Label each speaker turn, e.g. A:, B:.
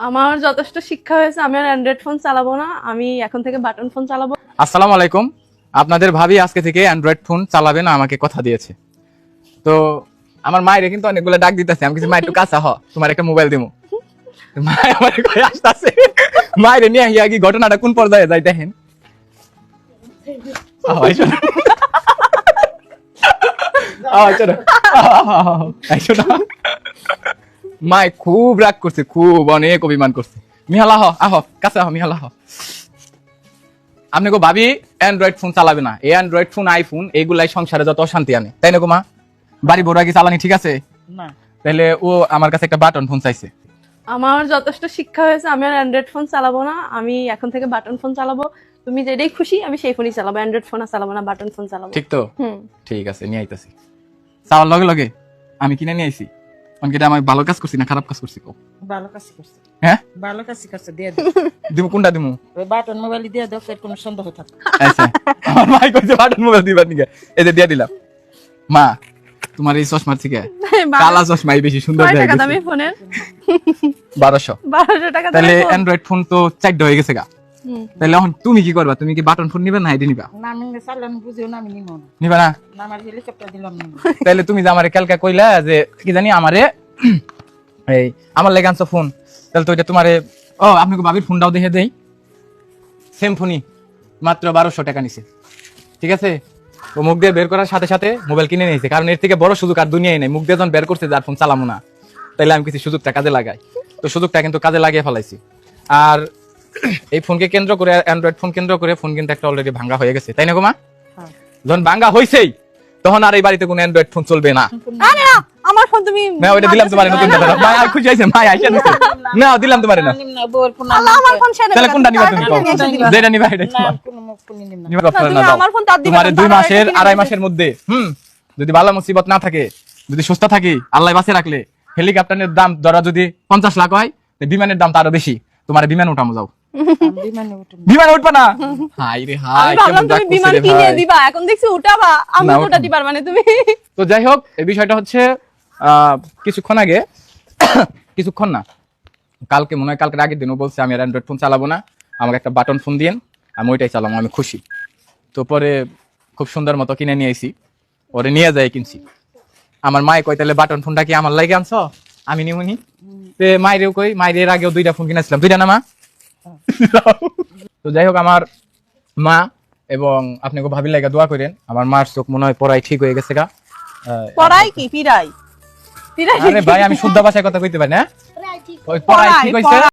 A: আমার যথেষ্ট শিক্ষা হয়েছে আমি আর অ্যান্ড্রয়েড ফোন চালাবো না আমি এখন থেকে বাটন ফোন চালাবো।
B: আসসালামু আলাইকুম। আপনাদের ভাবি আজকে থেকে অ্যান্ড্রয়েড ফোন চালাবে না আমাকে কথা দিয়েছে। তো আমার মায়ের কিন্তু অনেকগুলো ডাক দিতেছে আমি কিছু মা একটু কাছে হ তোমার একটা মোবাইল দিমু। মায় আমার কই আসতাছে মায়ের নিয়ে আহিয়া কি ঘটনাটা কোন পর্যায়ে যাই দেখেন। আহ, আইসো না। মায় খুব রাগ করছে খুব অনেক অভিমান করছে। মিহালা হ আহ কাছে আহ মিহালা হ। আপনি গো ভাবি অ্যান্ড্রয়েড ফোন চালাবে না। এই অ্যান্ড্রয়েড ফোন আইফোন এগুলাই সংসারে যত অশান্তি আনে। তাই না গো মা? বাড়ি বড় আগে চালানি ঠিক আছে?
C: না।
B: তাহলে ও আমার কাছে একটা বাটন ফোন চাইছে।
A: আমার যথেষ্ট শিক্ষা হয়েছে আমি আর অ্যান্ড্রয়েড ফোন চালাবো না। আমি এখন থেকে বাটন ফোন চালাবো। তুমি যেটাই খুশি আমি সেই ফোনই চালাবো। অ্যান্ড্রয়েড ফোন আর চালাবো না বাটন ফোন চালাবো।
B: ঠিক তো?
A: হুম।
B: ঠিক আছে নিয়ে আইতাছি। চাওয়ার লগে লগে আমি কিনে নিয়ে আইছি। অনেক এটা আমি ভালো কাজ করছি না খারাপ কাজ করছি কও।
C: ভালো কাছে করছে।
B: হ্যাঁ?
C: ভালো করছে দিয়ে
B: দিমু কোনটা দিমু?
C: ওই বাটন মোবাইল দিয়ে দাও এর কোনো সন্দেহ থাকে।
B: আচ্ছা। আমার মাই কইছে বাটন মোবাইল দিবার নিকে এই যে দিয়ে দিলাম। মা তোমার এই চশমার থেকে কালা চশমাই বেশি সুন্দর দেখা
A: টাকা দামি ফোনের?
B: বারোশো।
A: বারোশো টাকা
B: তাহলে অ্যান্ড্রয়েড ফোন তো চারটা হয়ে গেছে গা। তাহলে এখন তুমি কি করবা? তুমি কি বাটন ফোন নিবা না আইডি নিবা?
C: না আমি চালান বুঝিও না আমি নিব
B: নিবা না?
C: না আমার হেলিকপ্টার দিলাম নিব
B: তাহলে তুমি যে আমারে কালকে কইলা যে কি জানি আমারে এই আমার লেগে আনছো ফোন। তাহলে তো এটা তোমারে ও আপনি কি ভাবির ফোনটাও দেখে দেই। সেম ফোনই মাত্র বারোশো টাকা নিছে। ঠিক আছে? ও মুখ দিয়ে বের করার সাথে সাথে মোবাইল কিনে নিয়েছে। কারণ এর থেকে বড় সুযোগ আর দুনিয়ায় নেই। মুখ দিয়ে যখন বের করছে যার ফোন চালামো না তাইলে আমি কিছু সুযোগটা কাজে লাগাই। তো সুযোগটা কিন্তু কাজে লাগিয়ে ফেলাইছি। আর এই ফোনকে কেন্দ্র করে অ্যান্ড্রয়েড ফোন কেন্দ্র করে ফোন কিন্তু একটা অলরেডি ভাঙ্গা হয়ে গেছে তাই না গো মা?
C: হ্যাঁ।
B: যখন ভাঙ্গা হইছেই তখন আর এই বাড়িতে কোনো অ্যান্ড্রয়েড ফোন চলবে না।
A: আমার ফোন তুমি
B: না ওইটা দিলাম তোমার নতুন কথা ভাই আর খুশি হয়েছে ভাই আইসা দিছে না দিলাম তোমার না।
C: নিম না বউর ফোন
A: আল্লাহ আমার ফোন ছেড়ে
B: তাহলে কোনটা নিবা তুমি কও?
A: নিয়ে এসে দিবা।
B: যেটা নিবা এটা তোমার
C: কোনো মুখ ফোন নিম না।
B: নিবা আপনার না
A: আমার ফোন তার দিবা
B: তোমার
A: না,
B: দুই মাসের আড়াই মাসের মধ্যে হুম যদি বালা মুসিবত না থাকে যদি সুস্থ থাকি আল্লাহ বাঁচে রাখলে হেলিকপ্টারের দাম ধরা যদি পঞ্চাশ লাখ হয় বিমানের দাম তো আরও বেশি। তোমার বিমান উঠামো যাও।
C: বিমানে
B: উঠবা না? হাই রে হাই
A: ভাবলাম তুমি বিমান কিনে দিবা এখন দেখছি উঠাবা আমি
B: উঠাবো।
A: দিবার মানে তুমি।
B: তো যাই হোক এই বিষয়টা হচ্ছে আহ, কিছুক্ষণ আগে কিছুক্ষণ না কালকে মনে হয় কালকের আগের দিনও বলছে আমি আর অ্যান্ড্রয়েড ফোন চালাবো না আমাকে একটা বাটন ফোন দিন আমি ওইটাই চালাবো আমি খুশি। তো পরে খুব সুন্দর মতো কিনে নিয়ে আইছি ওরে নিয়ে যাই কিনছি। আমার মায়ে কই তাহলে বাটন ফোনটা কি আমার লাগে আনছো? আমি নিমুনি তে মায়েরও কই মায়ের এর আগেও দুইটা ফোন কিনেছিলাম। দুইটা না মা? তো যাই হোক আমার মা এবং আপনি ভাবি লাগা দোয়া করেন। আমার মার চোখ মনে হয় পড়াই ঠিক হয়ে গেছে গা।
A: পড়াই কি? পিরাই
B: আরে ভাই আমি শুদ্ধ ভাষায় কথা কইতে পারি না। ওই পড়াই
A: পড়াই,
B: ঠিক হইছে।